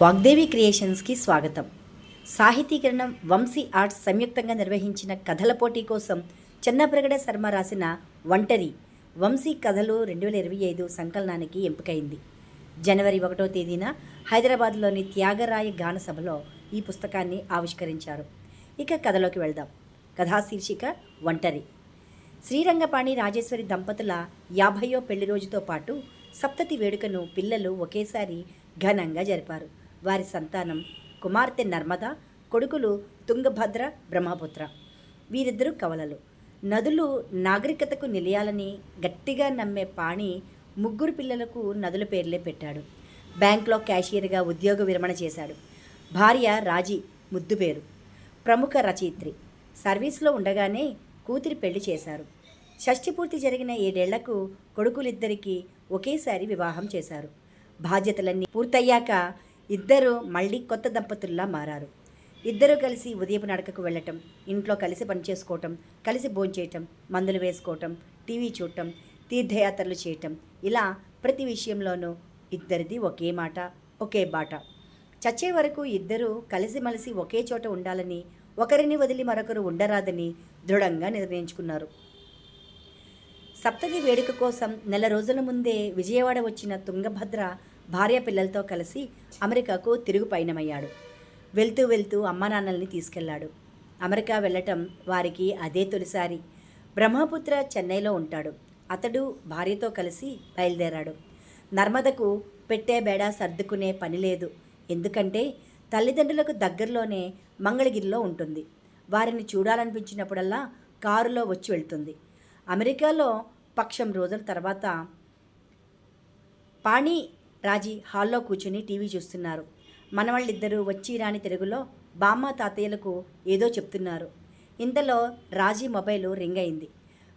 వాగ్దేవి క్రియేషన్స్కి స్వాగతం. సాహితీకరణం వంశీ ఆర్ట్స్ సంయుక్తంగా నిర్వహించిన కథల పోటీ కోసం చెన్నప్రగడ శర్మ రాసిన ఒంటరి వంశీ కథలు రెండు వేల ఇరవై ఐదు సంకలనానికి ఎంపికైంది. జనవరి ఒకటో తేదీన హైదరాబాద్లోని త్యాగరాయ గాన సభలో ఈ పుస్తకాన్ని ఆవిష్కరించారు. ఇక కథలోకి వెళ్దాం. కథా శీర్షిక ఒంటరి. శ్రీరంగపాణి రాజేశ్వరి దంపతుల యాభయో పెళ్ళి రోజుతో పాటు సప్తతి వేడుకను పిల్లలు ఒకేసారి ఘనంగా జరిపారు. వారి సంతానం కుమార్తె నర్మద కొడుకులు తుంగభద్ర బ్రహ్మపుత్ర. వీరిద్దరూ కవలలు. నదులు నాగరికతకు నిలయాలని గట్టిగా నమ్మే పాణి ముగ్గురు పిల్లలకు నదుల పేర్లే పెట్టాడు. బ్యాంక్లో క్యాషియర్గా ఉద్యోగ విరమణ చేశాడు. భార్య రాజీ ముద్దు పేరు ప్రముఖ రచయిత్రి. సర్వీస్లో ఉండగానే కూతురి పెళ్ళి చేశారు. షష్ఠి పూర్తి జరిగిన ఏడేళ్ళకు కొడుకులిద్దరికీ ఒకేసారి వివాహం చేశారు. బాధ్యతలన్నీ పూర్తయ్యాక ఇద్దరు మళ్ళీ కొత్త దంపతుల్లా మారారు. ఇద్దరూ కలిసి ఉదయపు నడకకు వెళ్ళటం ఇంట్లో కలిసి పనిచేసుకోవటం కలిసి భోంచేయటం మందులు వేసుకోవటం టీవీ చూడటం తీర్థయాత్రలు చేయటం ఇలా ప్రతి విషయంలోనూ ఇద్దరిది ఒకే మాట ఒకే బాట. చచ్చే వరకు ఇద్దరూ కలిసిమలిసి ఒకే చోట ఉండాలని ఒకరిని వదిలి మరొకరు ఉండరాదని దృఢంగా నిర్ణయించుకున్నారు. సప్తది వేడుక కోసం నెల రోజుల ముందే విజయవాడ వచ్చిన తుంగభద్ర భార్య పిల్లలతో కలిసి అమెరికాకు తిరుగు పయనమయ్యాడు వెళ్తూ వెళ్తూ అమ్మానాన్నల్ని తీసుకెళ్ళాడు. అమెరికా వెళ్ళటం వారికి అదే తొలిసారి. బ్రహ్మపుత్ర చెన్నైలో ఉంటాడు. అతడు భార్యతో కలిసి బయలుదేరాడు. నర్మదకు పెట్టే బేడ సర్దుకునే పని లేదు. ఎందుకంటే తల్లిదండ్రులకు దగ్గరలోనే మంగళగిరిలో ఉంటుంది. వారిని చూడాలనిపించినప్పుడల్లా కారులో వచ్చి వెళ్తుంది. అమెరికాలో పక్షం రోజుల తర్వాత పాణి రాజీ హాల్లో కూర్చుని టీవీ చూస్తున్నారు. మనవాళ్ళిద్దరూ వచ్చి రాని తెలుగులో బామ్మ తాతయ్యలకు ఏదో చెప్తున్నారు. ఇంతలో రాజీ మొబైల్ రింగ్ అయింది.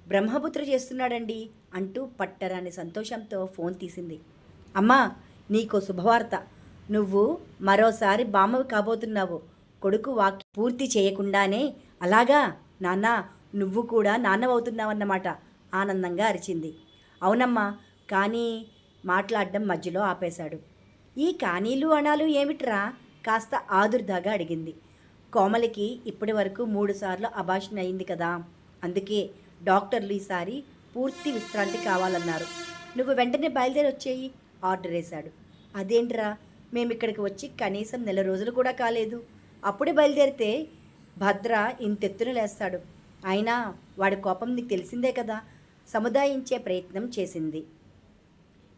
బ్రహ్మపుత్ర చేస్తున్నాడండి అంటూ పట్టరాని సంతోషంతో ఫోన్ తీసింది. అమ్మా నీకో శుభవార్త. నువ్వు మరోసారి బామ్మవి కాబోతున్నావు. కొడుకు వాక్య పూర్తి చేయకుండానే అలాగా నాన్న నువ్వు కూడా నాన్నవవుతున్నావన్నమాట ఆనందంగా అరిచింది. అవునమ్మా కానీ మాట్లాడడం మధ్యలో ఆపేశాడు. ఈ కానీలు అణాలు ఏమిట్రా? కాస్త ఆదుర్దాగా అడిగింది. కోమలికి ఇప్పటి వరకు మూడుసార్లు అభాషణ అయింది కదా. అందుకే డాక్టర్లు ఈసారి పూర్తి విశ్రాంతి కావాలన్నారు. నువ్వు వెంటనే బయలుదేరి వచ్చేయి ఆర్డర్ వేశాడు. అదేంట్రా? మేము ఇక్కడికి వచ్చి కనీసం నెల రోజులు కూడా కాలేదు. అప్పుడే బయలుదేరితే భద్ర ఇంతెత్తున లేస్తాడు. అయినా వాడి కోపం నీకు తెలిసిందే కదా. సముదాయించే ప్రయత్నం చేసింది.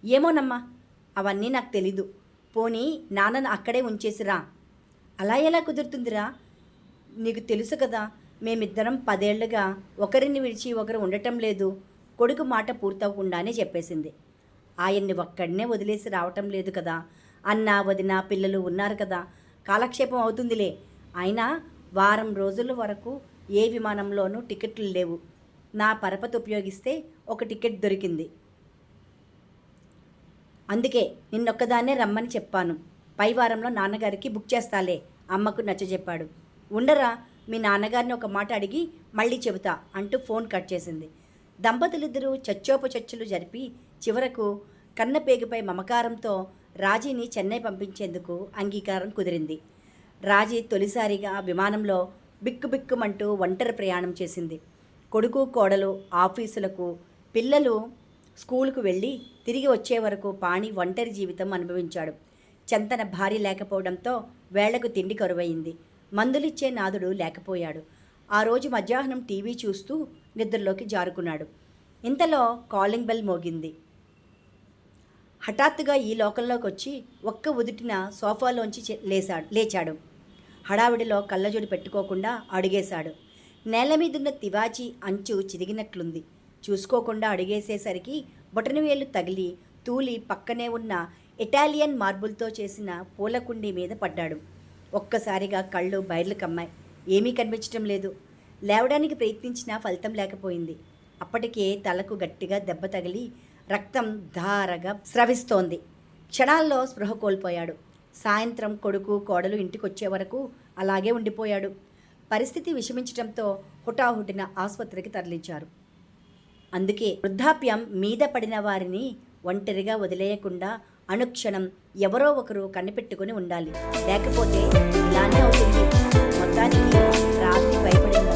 ఏమోనమ్మా అవన్నీ నాకు తెలీదు. పోనీ నాన్నను అక్కడే ఉంచేసిరా అలా ఎలా కుదురుతుందిరా? నీకు తెలుసు కదా మేమిద్దరం పదేళ్ళుగా ఒకరిని విడిచి ఒకరు ఉండటం లేదు. కొడుకు మాట పూర్తవకుండానే చెప్పేసింది. ఆయన్ని ఒక్కడనే వదిలేసి రావటం లేదు కదా. అన్న వదిన పిల్లలు ఉన్నారు కదా. కాలక్షేపం అవుతుందిలే. అయినా వారం రోజుల వరకు ఏ విమానంలోనూ టికెట్లు లేవు. నా పరపతి ఉపయోగిస్తే ఒక టికెట్ దొరికింది. అందుకే నిన్నొక్కదాన్నే రమ్మని చెప్పాను. పై వారంలో నాన్నగారికి బుక్ చేస్తాలే అమ్మకు నచ్చజెప్పాడు. ఉండరా మీ నాన్నగారిని ఒక మాట అడిగి మళ్ళీ చెబుతా అంటూ ఫోన్ కట్ చేసింది. దంపతులిద్దరూ చచ్చోపచచ్చులు జరిపి చివరకు కన్నపేగుపై మమకారంతో రాజీని చెన్నై పంపించేందుకు అంగీకారం కుదిరింది. రాజీ తొలిసారిగా విమానంలో బిక్కుబిక్కుమంటూ ఒంటరి ప్రయాణం చేసింది. కొడుకు కోడలు ఆఫీసులకు పిల్లలు స్కూలుకు వెళ్ళి తిరిగి వచ్చే వరకు పాణి ఒంటరి జీవితం అనుభవించాడు. చంతన భార్య లేకపోవడంతో వేళ్ళకు తిండి కరువయింది మందులిచ్చే నాదుడు లేకపోయాడు. ఆ రోజు మధ్యాహ్నం టీవీ చూస్తూ నిద్రలోకి జారుకున్నాడు. ఇంతలో కాలింగ్ బెల్ మోగింది. హఠాత్తుగా ఈ లోకంలోకి వచ్చి ఒక్క ఉదుటిన సోఫాలోంచి లేచాడు లేచాడు. హడావిడిలో కళ్ళజోడు పెట్టుకోకుండా అడిగేశాడు. నేల మీదున్న తివాచి అంచు చిరిగినట్లుంది చూసుకోకుండా అడిగేసేసరికి బొటనవేలు తగిలి తూలి పక్కనే ఉన్న ఇటాలియన్ మార్బుల్తో చేసిన పూలకుండీ మీద పడ్డాడు. ఒక్కసారిగా కళ్ళు బయర్లు కమ్మాయి. ఏమీ కనిపించటం లేదు. లేవడానికి ప్రయత్నించినా ఫలితం లేకపోయింది. అప్పటికే తలకు గట్టిగా దెబ్బ తగిలి రక్తం ధారగా స్రవిస్తోంది. క్షణాల్లో స్పృహ కోల్పోయాడు. సాయంత్రం కొడుకు కోడలు ఇంటికొచ్చే వరకు అలాగే ఉండిపోయాడు. పరిస్థితి విషమించడంతో హుటాహుటిన ఆసుపత్రికి తరలించారు. అందుకే వృద్ధాప్యం మీద పడిన వారిని ఒంటరిగా వదిలేయకుండా అనుక్షణం ఎవరో ఒకరు కనిపెట్టుకుని ఉండాలి. లేకపోతే ఇలానే అవుతుంది. మొత్తానికి రాత్రి భయపడిన